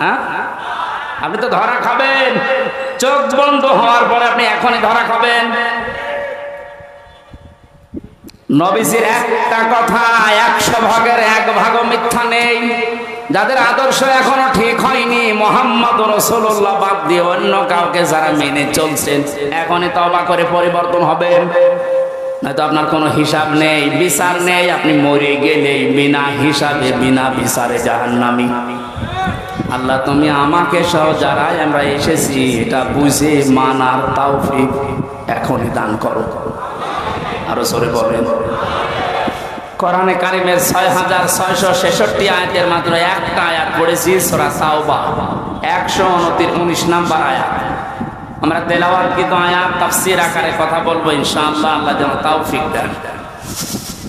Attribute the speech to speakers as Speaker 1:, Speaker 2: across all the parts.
Speaker 1: হ্যাঁ? আপনি তো ধরা খাবেন। চোখ বন্ধ হওয়ার পরে আপনি এখনই ধরা খাবেন। নবীজির একটা কথা, একশো ভাগের এক ভাগ মিথ্যা নেই। যাদের আদর্শ এখনও ঠিক হয়নি, মোহাম্মদ রসুল্লাহ বাদ দিয়ে অন্য কাউকে যারা মেনে চলছেন এখনই তবা করে পরিবর্তন হবে। নয়তো আপনার কোনো হিসাব নেই, বিচার নেই, আপনি মরে গেলেই বিনা হিসাবে, বিনা বিচারে জাহান্নামি। আল্লাহ, তুমি আমাকে সহ যারাই আমরা এসেছি, এটা বুঝে মানার তাওফিক এখনই দান করো। আরও সরে বলেন। কোরআনে কারিমের ছয় হাজার ছয়শো ছেষট্টি আয়াতের মাত্র একটা আয়াত পড়েছি, সোরা তাওবা। একশো উনতির উনিশ নাম্বার আয়াত। আমরা তেলাওয়াত কিন্তু আয়াত, তাফসির আকারে কথা বলব, ইনশাআল্লাহ, আল্লাহ যেন তৌফিক দেন।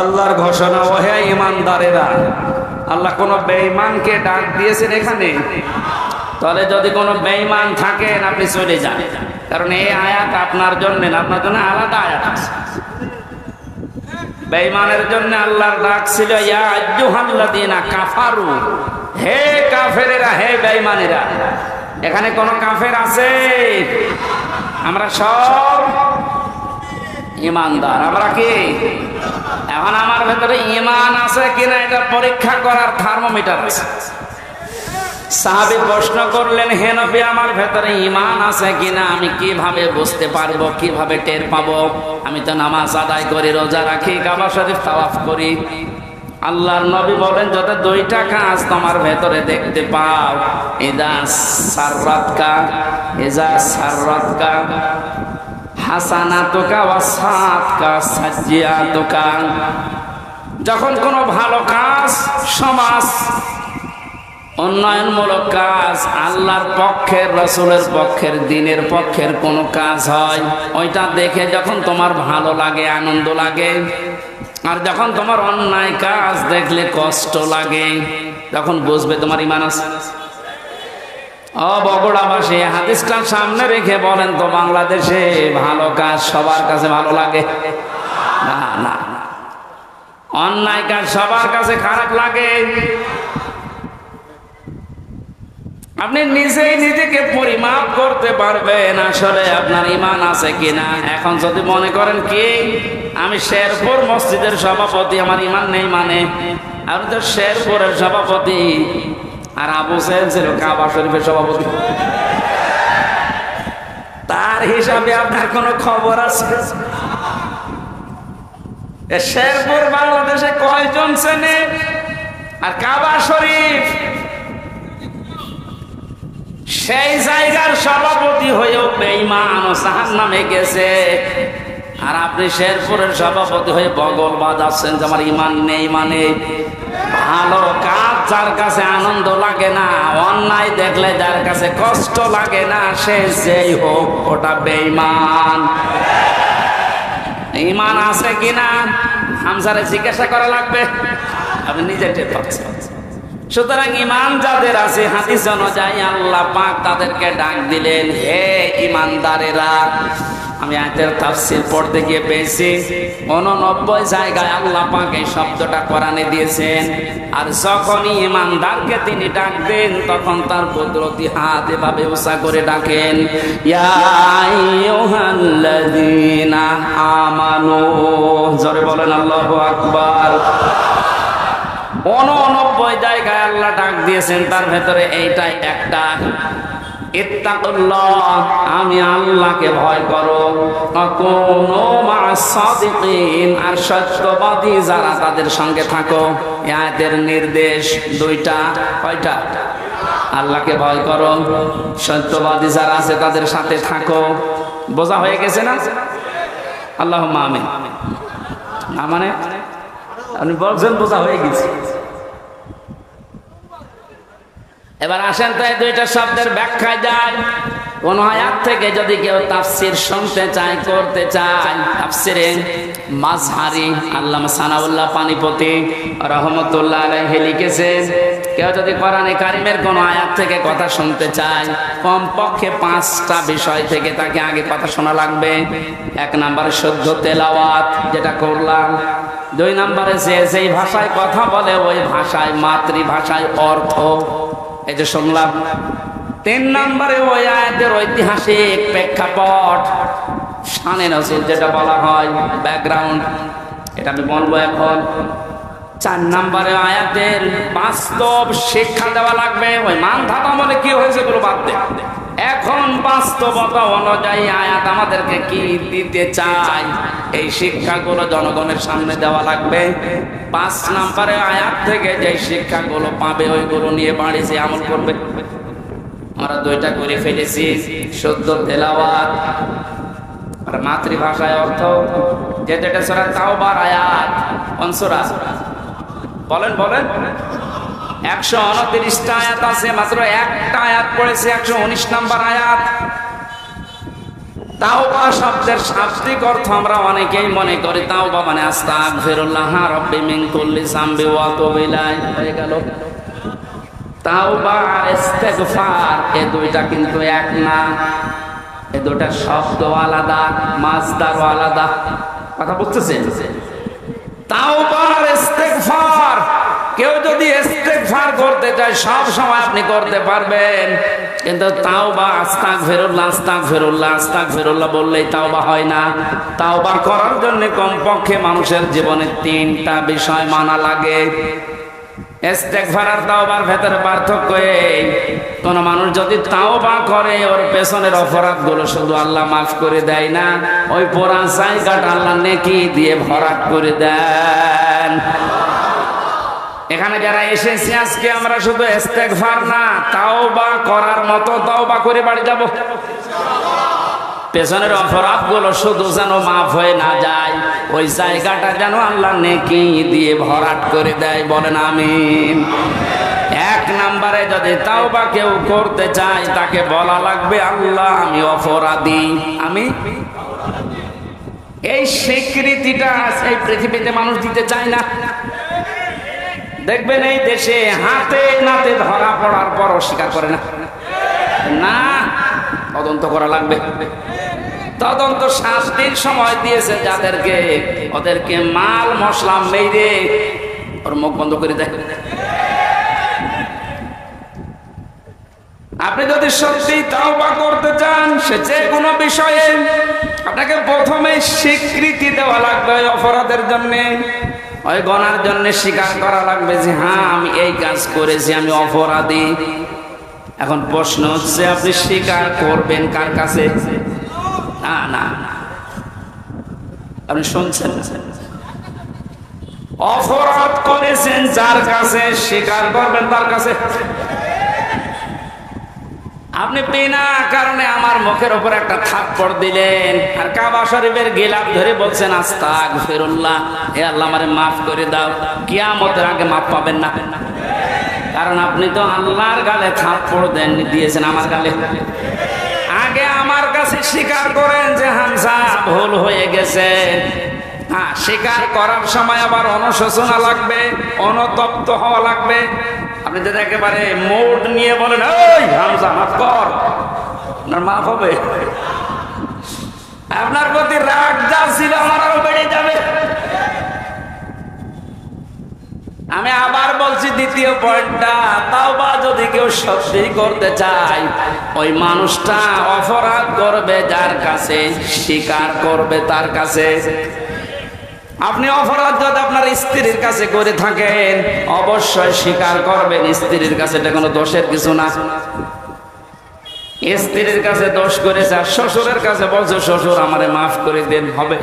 Speaker 1: আল্লাহর ঘোষণা, ওহে ইমানদারেরা, আল্লাহ কোন বেঈমানকে ডাক দিয়েছেন এখানে? তাহলে যদি কোনো বেঈমান থাকেন, আপনি চলে যান। কারণ এই আয়াত আপনার জন্য আপনার জন্য আলাদা আয়াত আছে। বেঈমানের জন্য আল্লাহর ডাক ছিল, ইয়া না কাফারু হে কাফেরেরা, হে বেঈমানেরা। এখানে কোন কাফের আছে? আমরা সব ইমানদার। আমরা কি? এখন আমার ভেতরে ইমান আছে কিনা এটা পরীক্ষা করার থার্মোমিটার আছে। সাহাবি প্রশ্ন করলেন, হে আমার ভেতরে ইমান আছে কিনা? আমি কীভাবে বুঝতে পারব? কীভাবে টের পাবো? আমি তো নামাজ আদায় করি, রোজা রাখি, কাবা শরীফ তাওয়াফ করি। আল্লাহর নবী বলেন, যত দুইটা কাজ তোমার ভেতরে দেখতে পাও, ইদা সাররাতকা ইজা সাররাতকা যখন কোনো ভালো কাজ, সমাজ, উন্নয়নমূলক কাজ আল্লাহর পক্ষের, রসুলের পক্ষের, দিনের পক্ষের কোনো কাজ হয়, ওইটা দেখে যখন তোমার ভালো লাগে, আনন্দ লাগে, আর যখন তোমার অন্যায় কাজ দেখলে কষ্ট লাগে, তখন বুঝবে তোমার ইমান আছে। ও বগুড়াবাসী হাদিসটা সামনে রেখে বলেন তো বাংলাদেশে ভালো কাজ সবার কাছে ভালো লাগে? না না। অন্যায় কাজ সবার কাছে খারাপ লাগে। আপনি নিজেই নিজেকে পরিমাপ করতে পারবেন আসলে আপনার ইমান আছে কিনা। এখন যদি মনে করেন কি, আমি শেরপুর মসজিদের সভাপতি, আমার ইমান নেই মানে। আপনি তো শেরপুরের সভাপতি। আর আবু সাহেব ছিল কাবা শরীফের সভাপতি। তার হিসাবে আপনার কোনো খবর আছে? শেরপুর বাংলাদেশে কয়জন চেনে আর কাবা শরীফ? সেই জায়গার সভাপতি হয়েও বেঈমান ও সাহার নামে গেছে। আর আপনি শেরপুরের সভাপতি হয়ে বগল বাদ আসছেন যে আমার ইমান নেই মানে? ভালো কাজ যার কাছে আনন্দ লাগে না, অন্যায় দেখলে যার কাছে কষ্ট লাগে না, সে যেই হোক ওটা বেইমান ইমান আছে কিনা? হামসারে জিজ্ঞাসা করা লাগবে। আপনি নিজে টের সুতরাং ইমান যাদের আছে, হাদিস অনুযায়ী আল্লাহ পাক তাদেরকে ডাক দিলেন, হে ইমানদারেরা আমি আয়াতের তাফসীর পড়তে গিয়ে পেয়েছি। উননব্বই জায়গায় আল্লাহ পাক এই শব্দটা কোরআনে দিয়েছেন। আর যখনই ইমানদারকে তিনি ডাকবেন তখন তার কুদরতি হাত এভাবে উষা করে ডাকেন আমানু। জোরে বলেন, আল্লাহু আকবার। অনব্বই জায়গায় আল্লাহ ডাক দিয়েছেন, তার ভেতরে এইটাই একটা আমি আল্লাহকে ভয় করো। আর সত্যবাদী যারা তাদের সঙ্গে থাকো। এদের নির্দেশ দুইটা, কয়টা? আল্লাহকে ভয় করো, সত্যবাদী যারা আছে তাদের সাথে থাকো। বোঝা হয়ে গেছে না? আল্লাহ আমিন। না মানে আপনি বলছেন বোঝা হয়ে গেছে। এবার আসেন তো এই দুইটা শব্দের ব্যাখ্যায় যায় কোন আয়াত থেকে যদি কেউ তাফসির শুনতে চায়, করতে চায় তাফসিরে মাঝহারি আল্লামা সানাউল্লাহ পানিপতি রহমতুল্লাহ আলাইহি লিখেছেন, কেউ যদি কোরআনে কারিমের কোন আয়াত থেকে কথা শুনতে চায়, কমপক্ষে পাঁচটা বিষয় থেকে তাকে আগে কথা শোনা লাগবে। এক নম্বরে, শুদ্ধ তেলাওয়াত, যেটা করলাম। দুই নম্বরে যে যেই ভাষায় কথা বলে, ওই ভাষায় মাতৃভাষায় অর্থ। এই যে শুনলাম, তিন নম্বরে ওই আয়াতের ঐতিহাসিক প্রেক্ষাপট, শানে নসিল যেটা বলা হয় ব্যাকগ্রাউন্ড এটা আমি বলব এখন। চার নম্বরে আয়াতের বাস্তব শিক্ষা দেওয়া লাগবে, ওই মান ধাতা বলে কি হয়েছে পুরো বাদ দে। এখন বাস্তবতা অনুযায়ী আয়াত আমাদেরকে কি দিতে চায়? এই শিক্ষাগুলো জনগণের সামনে দেওয়া লাগবে। পাঁচ নাম্বারে আয়াত থেকে যে শিক্ষাগুলো পাবে, ওইগুলো নিয়ে বাড়ি যে আমল করবে। আমরা দুইটা করে ফেলেছি, শুদ্ধ তেলাওয়াত। আর মাতৃভাষায় অর্থ, যে যেটা সোরা তাওবার আয়াত অনসরা বলেন বলেন। একশো উনত্রিশটা আয়াত আছে, মাত্র একটা আয়াত পড়েছে, একশো উনিশ নাম্বার আয়াত। তাওবা শব্দের শাব্দিক অর্থ আমরা অনেকেই মনে করি, তাওবা মানে আস্তাগফিরুল্লাহ রব্বি মিন কুল্লি যামবি ওয়া ইলাইহি। হয়ে গেল। তাওবা আর ইস্তেগফার এই দুইটা কিন্তু এক না। এই দুইটা শব্দ আলাদা মাজদারও আলাদা। কথা বুঝতেছেন তাওবা আর ইস্তেগফার। কেউ যদি ইস্তেগফার করতে চায়, সব সময় আপনি করতে পারবেন। কিন্তু তাও তাওবা আস্তাক ফেরুল্লাহ আস্তাক ফেরুল্লাহ আস্তাক ফেরুল্লাহ বললেই তাওবা হয় না। তাও তাওবা করার জন্য কমপক্ষে মানুষের জীবনে তিনটা বিষয় মানা লাগে। ভেতরে পার্থক্য কোন মানুষ যদি করে, ওর পেছনের শুধু আল্লাহ করে দেয় না, ওই আল্লাহ নেকি দিয়ে ভরাট করে দেন। এখানে যারা এসেছি আজকে, আমরা শুধু ইস্তেগফার না তাও বা করার মতো তাও বা করে বাড়ি যাব। পেছনের অপরাধগুলো শুধু যেন মাফ হয়ে না যায়, ওই জায়গাটা যেন আল্লাহ নেকি দিয়ে ভরাট করে দেয়, বলেন আমিন। এক নম্বরে যদি তাও বা কেউ করতে চায়, তাকে বলা লাগবে, আল্লাহ, আমি অপরাধী। আমি এই স্বীকৃতিটা এই পৃথিবীতে মানুষ দিতে চায় না। দেখবেন এই দেশে হাতে নাতে ধরা পড়ার পর অস্বীকার করে না। না, তদন্ত করা লাগবে। তদন্ত সাত দিন সময় দিয়েছে যাদেরকে, ওদেরকে মাল, মশলা মেরে ওর মুখ বন্ধ করে দেয়। আপনি যদি সত্যি তাওবা করতে চান, সে যে কোনো বিষয়ে আপনাকে প্রথমে স্বীকৃতি দেওয়া লাগবে অপরাধের জন্য। ওই গনার জন্য স্বীকার করা লাগবে যে হ্যাঁ আমি এই কাজ করেছি, আমি অপরাধী। এখন প্রশ্ন হচ্ছে, আপনি স্বীকার করবেন কার কাছে? না না। আপনি শুনছেন? অপরাধ করেছেন যার কাছে, স্বীকার করবেন তার কাছে। আপনি পেনা কারণে আমার মুখের উপর একটা থাপ্পড় দিলেন। আর কাবা শরীফের গিলাপ ধরে বলছেন আস্তাক ফিরুল্লাহ হে আল্লাহ আমারে মাফ করে দাও, কিয়ামতের আগে মাফ পাবেন না। কারণ আপনি তো আল্লাহর গালে থাপ্পড় দেন, দিয়েছেন আমার গালে। আগে আমার কাছে স্বীকার করেন যে হামসা ভুল হয়ে গেছে। হ্যাঁ স্বীকার করার সময় আবার অনুশোচনা লাগবে, অনুতপ্ত হওয়া লাগবে। আপনি যদি একেবারে মোট নিয়ে বলেন ওই হামসা মাফ কর। আপনার মাফ হবে। আপনার প্রতি রাগ যা ছিল আমার আরও বেড়ে যাবে। আমি আবার বলছি, দ্বিতীয় পয়েন্টটা তাও বা যদি কেউ সত্যি করতে চায়, ওই মানুষটা অপরাধ করবে যার কাছে, স্বীকার করবে তার কাছে। আপনি অপরাধ যদি আপনার স্ত্রীর কাছে করে থাকেন, অবশ্যই স্বীকার করবেন, স্ত্রীর কাছে এটা কোনো দোষের কিছু না। স্ত্রীর কাছে দোষ করেছে আর শ্বশুরের কাছে বলছে, শ্বশুর, আমারে মাফ করে দেন, হবে।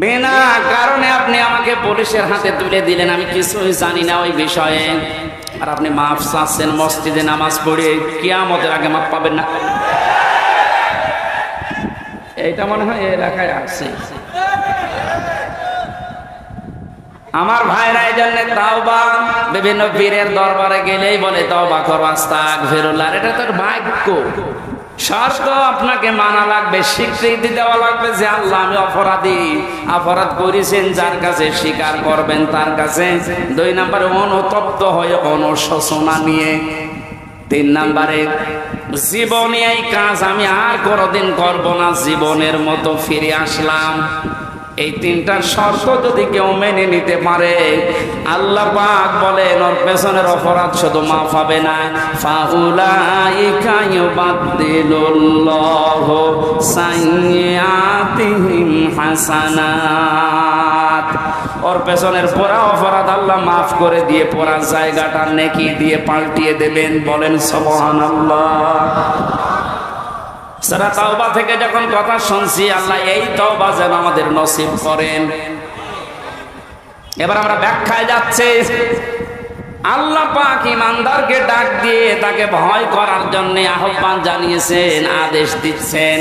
Speaker 1: বিনা কারণে আপনি আমাকে পুলিশের হাতে তুলে দিলেন, আমি কিছুই জানি না ওই বিষয়ে। আর আপনি মাফ চাচ্ছেন, মসজিদে নামাজ পড়ে কিয়ামতের আগে মাফ পাবেন না। এটা মনে হয় এলাকায় আছে। আমার ভাইরা এই জন্য তাওবা। বিভিন্ন পীরের দরবারে গেলেই বলে, তাওবা করো আস্তাক ফেরুল্লাহ এটা তোর ভাগ্য। শর্ত আপনাকে মানা লাগবে, স্বীকৃতি দেওয়া লাগবে যে, আল্লাহ, আমি অপরাধী। অপরাধ করেছেন, যার কাছে স্বীকার করবেন, তার কাছে। দুই নম্বরে, অনুতপ্ত হয়ে অনুশোচনা নিয়ে তিন নাম্বারে জীবনে এই কাজ আমি আর কোনোদিন করব না জীবনের মতো ফিরে আসলাম। এই তিনটা শর্ত যদি কেউ মেনে নিতে পারে, আল্লাহ পাক বলেন, ওর পেছনের অপরাধ শুধু মাফ হবে না। হাসানাত। ওর পেছনের পোড়া অপরাধ আল্লাহ মাফ করে দিয়ে পোড়া জায়গাটা নেকি দিয়ে পাল্টিয়ে দেবেন, বলেন, সুবহানাল্লাহ। সারা তাওবা থেকে যখন কথা শুনছি, আল্লাহ এই তওবা যেন আমাদের নসিব করেন। এবার আমরা ব্যাখ্যায় যাচ্ছে। আল্লাহ পাক ইমানদারকে ডাক দিয়ে তাকে ভয় করার জন্য আহ্বান জানিয়েছেন, আদেশ দিচ্ছেন।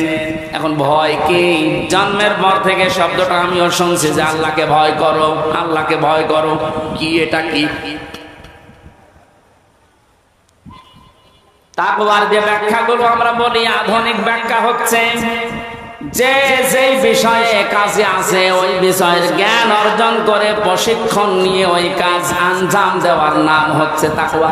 Speaker 1: এখন ভয় কি? জন্মের পর থেকে শব্দটা আমিও শুনছি যে আল্লাহকে ভয় করো, আল্লাহকে ভয় করো। কি এটা কি? তাকওয়ার যে ব্যাখ্যাগুলো আমরা বলি, আধুনিক ব্যাখ্যা হচ্ছে যে যেই বিষয়ে কাজে আছে ওই বিষয়ের জ্ঞান অর্জন করে প্রশিক্ষণ নিয়ে ওই কাজ আঞ্জাম দেওয়ার নাম হচ্ছে তাকওয়া।